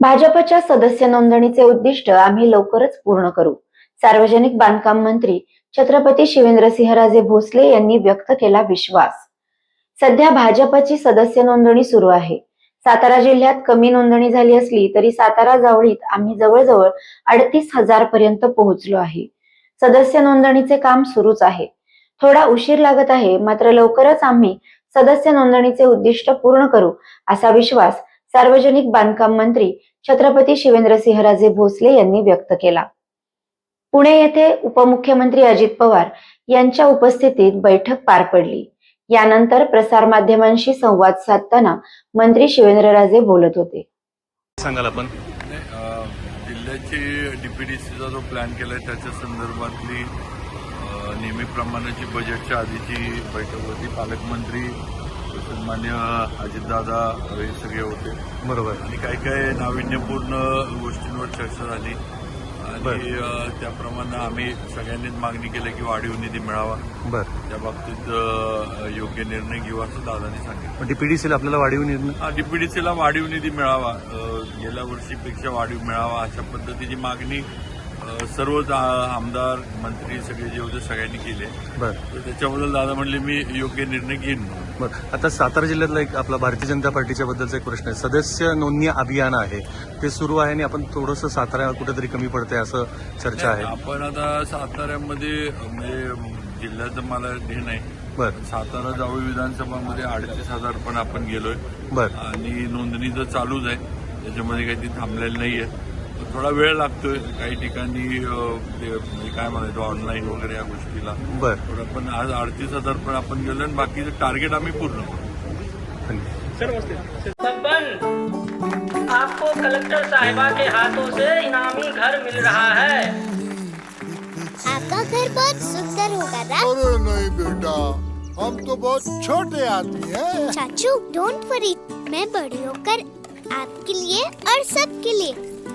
भाजपच्या सदस्य नोंदणीचे उद्दिष्ट आम्ही लवकरच पूर्ण करू. सार्वजनिक बांधकाम मंत्री छत्रपती शिवेंद्रसिंहराजे भोसले यांनी व्यक्त केला विश्वास. सध्या भाजपची सदस्य नोंदणी सुरू आहे. सातारा जिल्ह्यात कमी नोंदणी झाली असली तरी सातारा जवळीत आम्ही जवळजवळ अडतीस हजार पर्यंत पोहोचलो आहे. सदस्य नोंदणीचे काम सुरूच आहे. थोडा उशीर लागत आहे मात्र लवकरच आम्ही सदस्य नोंदणीचे उद्दिष्ट पूर्ण करू असा विश्वास सार्वजनिक बांधकाम मंत्री छत्रपती शिवेंद्रसिंहराजे भोसले यांनी व्यक्त केला. पुणे येथे उपमुख्यमंत्री अजित पवार यांच्या उपस्थितीत बैठक पार पडली. यानंतर प्रसारमाध्यमांशी संवाद साधताना मंत्री शिवेंद्रराजे बोलत होते. सांगाल आपण? जिल्ह्याची डीपीडीसीचा जो प्लॅन केलाय त्याच्या संदर्भातली नेहमीप्रमाणेची बजेटच्या आधीची बैठक होती. पालकमंत्री सन्मान्य अजितदादा हे सगळे होते. बरोबर. आणि काही काही नाविन्यपूर्ण गोष्टींवर चर्चा झाली. आणि त्याप्रमाणे आम्ही सगळ्यांनीच मागणी केली की वाढीव निधी मिळावा. बर. त्या बाबतीत योग्य निर्णय घेऊ असं दादांनी सांगितलं. डीपीडीसीला आपल्याला वाढीव निर्णय? डीपीडीसीला वाढीव निधी मिळावा. गेल्या वर्षीपेक्षा वाढीव मिळावा अशा पद्धतीची मागणी सर्वच आमदार मंत्री सगळे जे होते सगळ्यांनी केले बर. तर त्याच्याबद्दल दादा म्हणले मी योग्य निर्णय घेईन बर आता सातारा जिल्ह्यातला एक आपला भारतीय जनता पार्टीच्या बद्दलचा एक प्रश्न आहे. सदस्य नोंदणी अभियान आहे. ते सुरू आहे आणि आपण थोडंसं सातारा कुठेतरी कमी पडतंय असं चर्चा आहे. आपण आता साताऱ्यामध्ये म्हणजे जिल्ह्याचं मला हे नाही. बर. सातारा जावळी विधानसभामध्ये अडतीस हजार पण आपण गेलोय. बर. आणि नोंदणी तर चालूच आहे. त्याच्यामध्ये काही ती थांबलेली नाहीये. थोडा वेळ लागतोय काही ठिकाणी ते काय म्हणायचं ऑनलाईन वगैरे या गोष्टीला. बर. पण आज अडतीस हज़ार पण आपण गेलो आणि बाकीचं टार्गेट आम्ही पूर्ण करू. आपको कलेक्टर साहिबा के हाथों से इनामी घर मिल रहा है। आपका घर बहुत सुंदर होगा अरे नहीं बेटा हम तो बहुत छोटे आदमी हैं। चाचू डोंट वरी मैं बड़ी होकर आपके लिए और सबके लिए